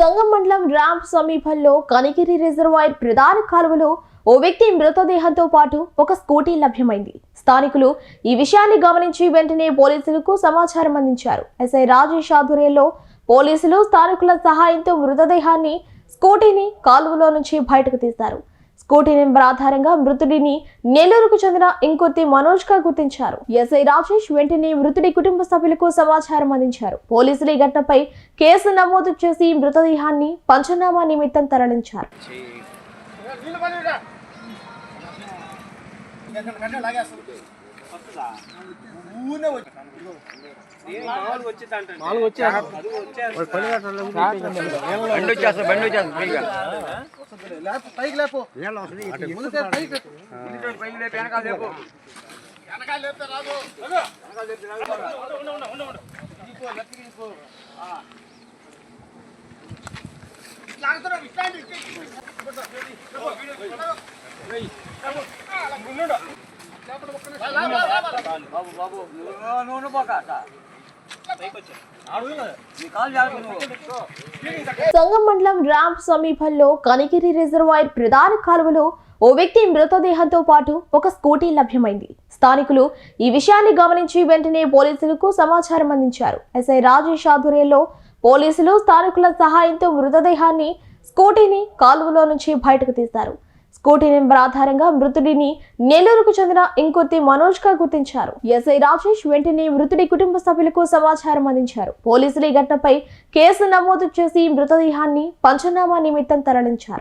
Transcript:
సంగం మండలం ర్యాంప్ సమీపంలో కనిగిరి రిజర్వాయర్ ప్రధాన కాలువలో ఓ వ్యక్తి మృతదేహంతో పాటు ఒక స్కూటీ లభ్యమైంది. స్థానికులు ఈ విషయాన్ని గమనించి వెంటనే పోలీసులకు సమాచారం అందించారు. ఎస్ఐ రాజేష్ ఆధ్వర్యంలో పోలీసులు స్థానికుల సహాయంతో మృతదేహాన్ని స్కూటీని కాలువలో నుంచి బయటకు తీశారు. స్కూటీ నెంబర్ ఆధారంగా మృతుడిని నెల్లూరుకు చెందిన ఇంకొత్తి మనోజ్గా గుర్తించారు. ఎస్ఐ రాజేష్ వెంటనే మృతుడి కుటుంబ సభ్యులకు సమాచారం అందించారు. పోలీసులు ఈ ఘటనపై కేసు నమోదు చేసి మృతదేహాన్ని పంచనామా నిమిత్తం తరలించారు. బండి వచ్చేస్తా బండి వచ్చేస్తా. పైగా లేపు పైకి లేపు. ముందుకే పైకి పైకి లేపి వెనకాల లేపు. బాబు బాబు నువ్వు నువ్వు పోక సంగం మండలం ర్యాంప్ సమీపంలో కనిగిరి రిజర్వాయర్ ప్రధాన కాలువలో ఓ వ్యక్తి మృతదేహంతో పాటు ఒక స్కూటీ లభ్యమైంది. స్థానికులు ఈ విషయాన్ని గమనించి వెంటనే పోలీసులకు సమాచారం అందించారు. ఎస్ఐ రాజేష్ ఆధ్వర్యంలో పోలీసులు స్థానికుల సహాయంతో మృతదేహాన్ని స్కూటీని కాలువలో నుంచి బయటకు తీశారు. స్కూటీ నెంబర్ ఆధారంగా మృతుడిని నెల్లూరుకు చెందిన ఇంకొత్తి మనోజ్గా గుర్తించారు. ఎస్ఐ రాజేష్ వెంటనే మృతుడి కుటుంబ సభ్యులకు సమాచారం అందించారు. పోలీసులు ఈ ఘటనపై కేసు నమోదు చేసి మృతదేహాన్ని పంచనామా నిమిత్తం తరలించారు.